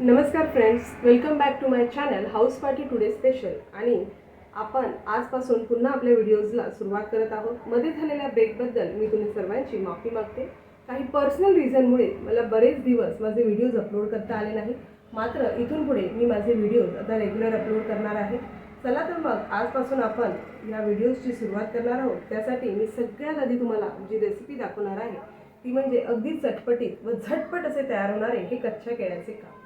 नमस्कार friends welcome back to my channel house party today special आणि आपण आजपासून पुन्हा आपल्या व्हिडिओजला सुरुवात करत आहोत. मध्ये झालेल्या ब्रेकबद्दल मी तुम्ही सर्वांची माफी मागते. काही पर्सनल रिझनमुळे मला बरेच दिवस माझे व्हिडिओज अपलोड करता आले नाही मात्र इथून पुढे मी माझे व्हिडिओज आता रेग्युलर अपलोड करणार आहे. चला तर मग आजपासून आपण या व्हिडिओजची सुरुवात करणार आहोत. त्यासाठी मी सगळ्यात आधी तुम्हाला जी रेसिपी दाखवणार आहे ती म्हणजे अगदी चटपटीत व झटपट असे तयार होणारे हे कच्च्या केळ्याचे काम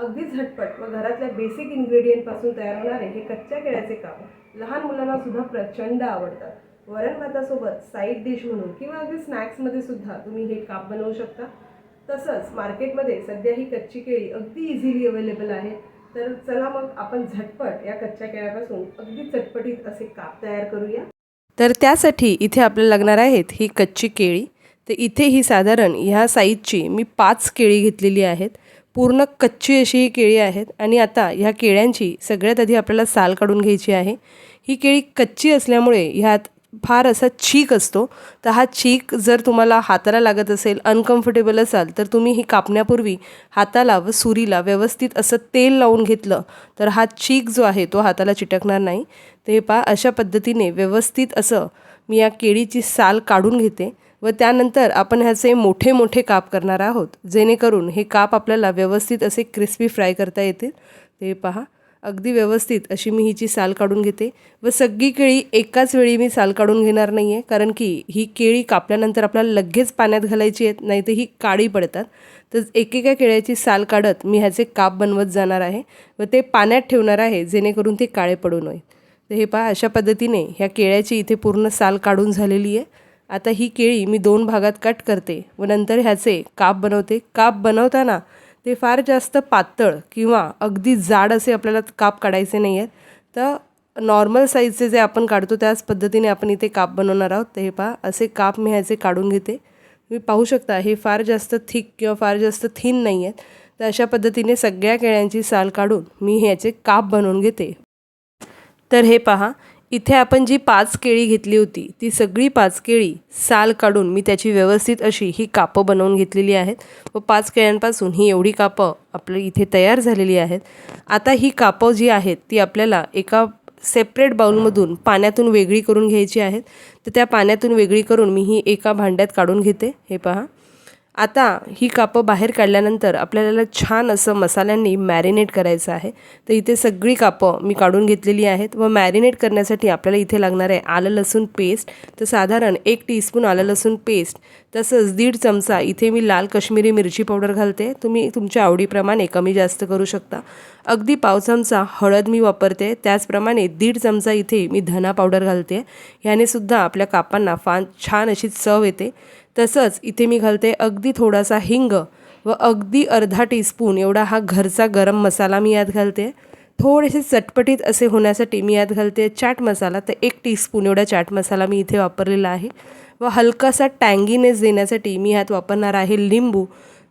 अगदी झटपट व घरातल्या बेसिक इन्ग्रेडियंटपासून तयार होणारे हे कच्च्या केळ्याचे काप लहान मुलांना सुद्धा प्रचंड आवडतात. वरण भातासोबत साईड डिश म्हणून किंवा अगदी स्नॅक्समध्ये सुद्धा तुम्ही हे काप बनवू शकता. तसंच मार्केटमध्ये सध्या ही कच्ची केळी अगदी इझिली अवेलेबल आहे. तर चला मग आपण झटपट या कच्च्या केळ्यापासून अगदी चटपटीत असे काप तयार करूया. तर त्यासाठी इथे आपल्याला लागणार आहेत ही कच्ची केळी. तर इथे ही साधारण ह्या साईजची मी पाच केळी घेतलेली आहेत. पूर्ण कच्ची अशी ही केळी आहेत आणि आता ह्या केळ्यांची सगळ्यात आधी आपल्याला साल काढून घ्यायची आहे. ही केळी कच्ची असल्यामुळे ह्यात फार असा चीक असतो. तर हा चीक जर तुम्हाला हाताला लागत असेल अनकम्फर्टेबल असाल तर तुम्ही ही कापण्यापूर्वी हाताला व सुरीला व्यवस्थित असं तेल लावून घेतलं तर हा चीक जो आहे तो हाताला चिटकणार नाही. तर हे पहा अशा पद्धतीने व्यवस्थित असं मी या केळीची साल काढून घेते. व त्यानंतर आपण ह्याचे मोठे मोठे काप करणार आहोत. जेणेकरून हे काप आपल्याला व्यवस्थित असे क्रिस्पी फ्राय करता येतील. ते पहा. अगदी व्यवस्थित अशी मी हिची साल काढून घेते. व सगळी केळी एकाच वेळी मी साल काढून घेणार नाही आहे कारण की ही केळी कापल्यानंतर आपल्याला लगेच पाण्यात घालायची आहेत नाही तर ही काळी पडतात. तर एकेका केळ्याची साल काढत मी ह्याचे काप बनवत जाणार आहे. व ते पाण्यात ठेवणार आहे जेणेकरून ते काळे पडू नये. तर हे पहा अशा पद्धतीने ह्या केळ्याची इथे पूर्ण साल काढून झालेली आहे. आता ही केळी मी दोन भागात कट करते व नंतर ह्याचे काप बनवते. काप बनवताना ते फार जास्त पातळ किंवा अगदी जाड असे आपल्याला काप काढायचे नाही आहेत तर नॉर्मल साईजचे जे आपण काढतो त्याच पद्धतीने आपण इथे काप बनवणार आहोत. ते हे पहा असे काप मी ह्याचे काढून घेते. तुम्ही पाहू शकता हे फार जास्त थिक किंवा फार जास्त थिन नाही आहेत तर अशा पद्धतीने सगळ्या केळ्यांची साल काढून मी ह्याचे काप बनवून घेते. तर हे पहा इथे आपण जी पाच केळी घेतली होती ती सगळी पाच केळी साल काढून मी त्याची व्यवस्थित अशी ही कापं बनवून घेतलेली आहेत. व पाच केळ्यांपासून ही एवढी कापं आपल्या इथे तयार झालेली आहेत. आता ही कापं जी आहेत ती आपल्याला एका सेपरेट बाउलमधून पाण्यातून वेगळी करून घ्यायची आहेत. तर त्या पाण्यातून वेगळी करून मी ही एका भांड्यात काढून घेते. हे पहा. आता ही कापं बाहेर काढल्यानंतर आपल्याला छान असं मसाल्यांनी मॅरिनेट करायचं आहे. तर इथे सगळी कापं मी काढून घेतलेली आहेत. व मॅरिनेट करण्यासाठी आपल्याला इथे लागणार आहे आलं लसूण पेस्ट तर साधारण एक टीस्पून आलं लसूण पेस्ट तसंच दीड चमचा इथे मी लाल कश्मीरी मिरची पावडर घालते. तुम्ही तुमच्या आवडीप्रमाणे कमी जास्त करू शकता. अगदी पाव चमचा हळद मी वापरते. त्याचप्रमाणे दीड चमचा इथे मी धना पावडर घालते. ह्याने सुद्धा आपल्या कापांना फार छान अशी चव येते. तसंच इथे मी घालते अगदी थोडासा हिंग व अगदी अर्धा टीस्पून एवढा हा घरचा गरम मसाला मी यात घालते. थोडेसे चटपटीत असे होण्यासाठी मी यात घालते चाट मसाला. तर एक टीस्पून एवढा चाट मसाला मी इथे वापरलेला आहे. व हलकासा टँगीनेस देण्यासाठी मी यात वापरणार आहे लिंबू.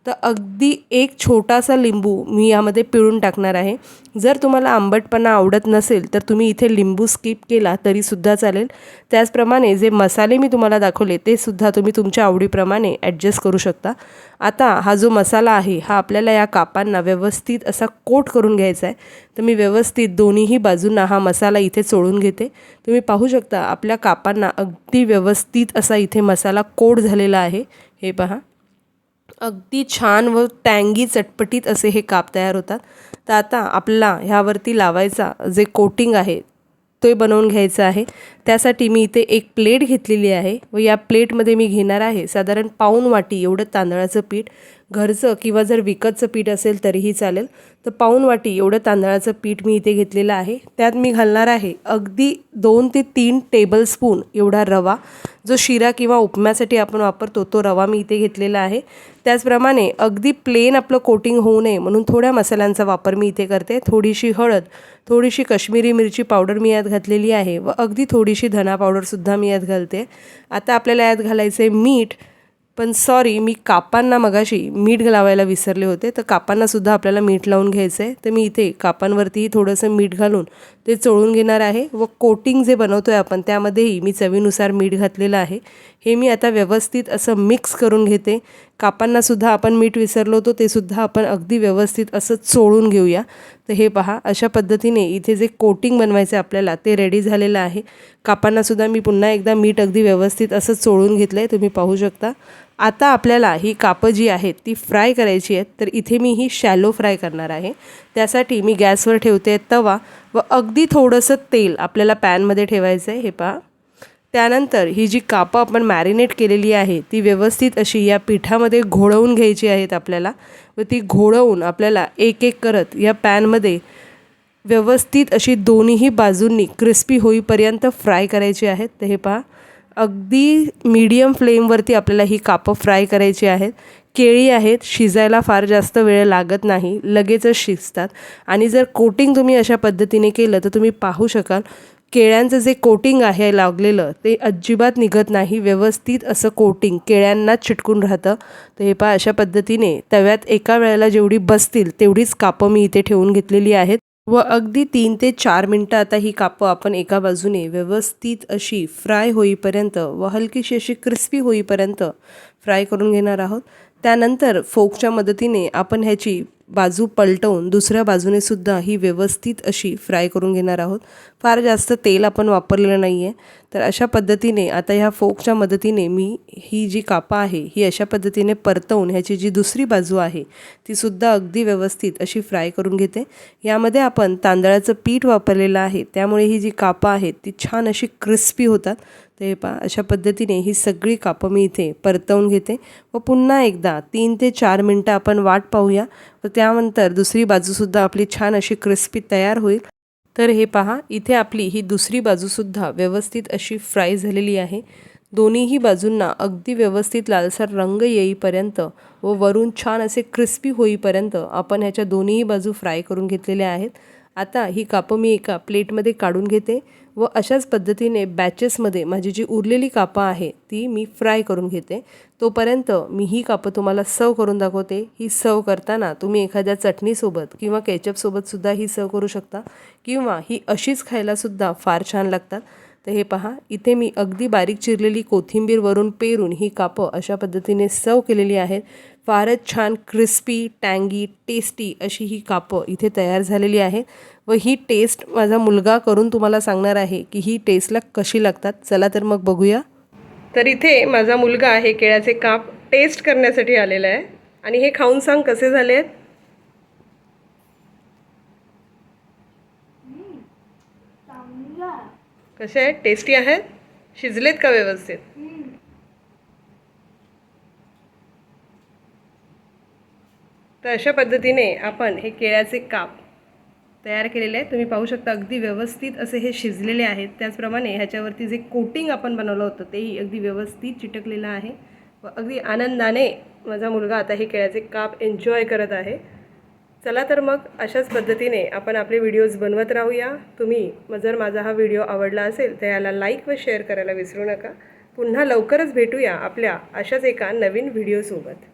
तर अगदी एक छोटासा लिंबू मी यामध्ये पिळून टाकणार आहे. जर तुम्हाला आंबटपणा आवडत नसेल तर तुम्ही इथे लिंबू स्किप केला तरीसुद्धा चालेल. त्याचप्रमाणे जे मसाले मी तुम्हाला दाखवले ते सुद्धा तुम्ही तुमच्या आवडीप्रमाणे ॲडजस्ट करू शकता. आता हा जो मसाला आहे हा आपल्याला या कापांना व्यवस्थित असा कोट करून घ्यायचा आहे. तर मी व्यवस्थित दोन्हीही बाजूंना हा मसाला इथे चोळून घेते. तुम्ही पाहू शकता आपल्या कापांना अगदी व्यवस्थित असा इथे मसाला कोट झालेला आहे. हे पहा. अगदी छान व टँगी चटपटीत असे हे काप तयार होतात. तर आता आपला ह्यावरती लावायचा जे कोटिंग आहे ते बनवून घ्यायचं आहे. त्यासाठी मी इथे एक प्लेट घेतलेली आहे व या प्लेटमध्ये मी घेणार आहे साधारण पाऊण वाटी एवढं तांदळाचं पीठ. घरचं किंवा जर विकतचं पीठ असेल तरीही चालेल. तर पाऊण वाटी एवढं तांदळाचं पीठ मी इथे घेतलेलं आहे. त्यात मी घालणार आहे अगदी दोन ते तीन टेबलस्पून एवढा रवा. जो शिरा किंवा उपम्यासाठी आपण वापरतो तो रवा मी इथे घेतलेला आहे. त्याचप्रमाणे अगदी प्लेन आपलं कोटिंग होऊ नये म्हणून थोड्या मसाल्यांचा वापर मी इथे करते. थोडीशी हळद थोडीशी कश्मीरी मिरची पावडर मी यात घातलेली आहे व अगदी थोडीशी धना पावडरसुद्धा मी यात घालते. आता आपल्याला यात घालायचं आहे मीठ. पण सॉरी मी कापांना मगाशी मीठ लावायला विसरले होते. तर कापांनासुद्धा आपल्याला मीठ लावून घ्यायचं आहे तर मी इथे कापांवरतीही थोडंसं मीठ घालून ते चोळून घेणार आहे व कोटिंग जे बनवतो आहे आपण त्यामध्येही मी चवीनुसार मीठ घातलेलं आहे. हे मी आता व्यवस्थित असं मिक्स करून घेते. कापांनासुद्धा आपण मीठ विसरलो होतो ते सुद्धा आपण अगदी व्यवस्थित असं चोळून घेऊया. तर हे पहा अशा पद्धतीने इथे जे कोटिंग बनवायचं आहे आपल्याला ते रेडी झालेलं आहे. कापांनासुद्धा मी पुन्हा एकदा मीठ अगदी व्यवस्थित असं चोळून घेतलं आहे तुम्ही पाहू शकता. आता आपल्याला ही कापं जी आहेत ती फ्राय करायची आहेत तर इथे मी ही शॅलो फ्राय करणार आहे. त्यासाठी मी गॅसवर ठेवते तवा व अगदी थोडंसं तेल आपल्याला पॅनमध्ये ठेवायचं आहे हे पहा त्यानंतर ही जी कापं आपण मॅरिनेट केलेली आहे ती व्यवस्थित अशी या पिठामध्ये घोळवून घ्यायची आहेत आपल्याला. व ती घोळवून आपल्याला एक एक करत या पॅनमध्ये व्यवस्थित अशी दोन्हीही बाजूंनी क्रिस्पी होईपर्यंत फ्राय करायची आहेत. तर हे पहा अगदी मीडियम फ्लेमवरती आपल्याला ही कापं फ्राय करायची आहेत. केळी आहेत शिजायला फार जास्त वेळ लागत नाही लगेचच शिजतात. आणि जर कोटिंग तुम्ही अशा पद्धतीने केलं तर तुम्ही पाहू शकाल केळ्यांचं जे कोटिंग आहे लागलेलं ते अजिबात निघत नाही. व्यवस्थित असं कोटिंग केळ्यांनाच चिटकून राहतं. तर हे पहा अशा पद्धतीने तव्यात एका वेळेला जेवढी बसतील तेवढीच कापं मी इथे ठेवून घेतलेली आहेत. व अगदी तीन ते चार मिनटं आता ही कापं आपण एका बाजूने व्यवस्थित अशी फ्राय होईपर्यंत व हलकीशी अशी क्रिस्पी होईपर्यंत फ्राय करून घेणार आहोत. त्यानंतर फोकच्या मदतीने आपण ह्याची बाजू पलटवून दुसऱ्या बाजूने सुद्धा ही व्यवस्थित अशी फ्राय करून घेणार आहोत. फार जास्त तेल आपण वापरलेलं नाही आहे तर अशा पद्धतीने आता ह्या फोकच्या मदतीने मी ही जी कापं आहे ही अशा पद्धतीने परतवून ह्याची जी दुसरी बाजू आहे ती सुद्धा अगदी व्यवस्थित अशी फ्राय करून घेते. यामध्ये आपण तांदळाचं पीठ वापरलेलं आहे. त्यामुळे ही जी कापं आहेत ती छान अशी क्रिस्पी होतात. तर हे पहा अशा पद्धतीने ही सगळी कापं मी इथे परतवून घेते. व पुन्हा एकदा तीन ते चार मिनटं आपण वाट पाहूया. व त्यानंतर दुसरी बाजूसुद्धा आपली छान अशी क्रिस्पी तयार होईल. तर हे पहा इथे आपली ही दुसरी बाजूसुद्धा व्यवस्थित अशी फ्राय झालेली आहे. दोन्हीही बाजूंना अगदी व्यवस्थित लालसर रंग येईपर्यंत व वरून छान असे क्रिस्पी होईपर्यंत आपण ह्याच्या दोन्हीही बाजू फ्राय करून घेतलेल्या आहेत. आता ही कापं मी एका प्लेटमध्ये काढून घेते व अशाच पद्धतीने बॅचेसमध्ये माझी जी उरलेली कापं आहे ती मी फ्राय करून घेते. तोपर्यंत मी ही कापं तुम्हाला सर्व करून दाखवते. ही सर्व करताना तुम्ही एखाद्या चटणीसोबत किंवा केचपसोबतसुद्धा ही सर्व करू शकता किंवा ही अशीच खायलासुद्धा फार छान लागतात. तर हे पहा इथे मी अगदी बारीक चिरलेली कोथिंबीरवरून पेरून ही कापं अशा पद्धतीने सर्व केलेली आहेत. फारच छान क्रिस्पी टँगी टेस्टी अशी ही कापं इथे तयार झालेली आहे व ही टेस्ट माझा मुलगा करून तुम्हाला सांगणार आहे की ही टेस्टला कशी लागतात. चला तर मग बघूया. तर इथे माझा मुलगा आहे केळ्याचे काप टेस्ट करण्यासाठी आलेला आहे. आणि हे खाऊन सांग कसे झाले आहेत? कसे आहेत? टेस्टी आहेत? शिजलेत का व्यवस्थित? तर अशा पद्धतीने आपण हे केळ्याचे काप तयार केलेले आहे तुम्ही पाहू शकता अगदी व्यवस्थित असे हे शिजलेले आहेत. त्याचप्रमाणे ह्याच्यावरती जे कोटिंग आपण बनवलं होतं तेही अगदी व्यवस्थित चिटकलेलं आहे. व अगदी आनंदाने माझा मुलगा आता हे केळ्याचे काप एन्जॉय करत आहे. चला तर मग अशाच पद्धतीने आपण आपले व्हिडिओज बनवत राहूया. तुम्ही मग जर माझा हा व्हिडिओ आवडला असेल तर याला लाईक व शेअर करायला विसरू नका. पुन्हा लवकरच भेटूया आपल्या अशाच एका नवीन व्हिडिओसोबत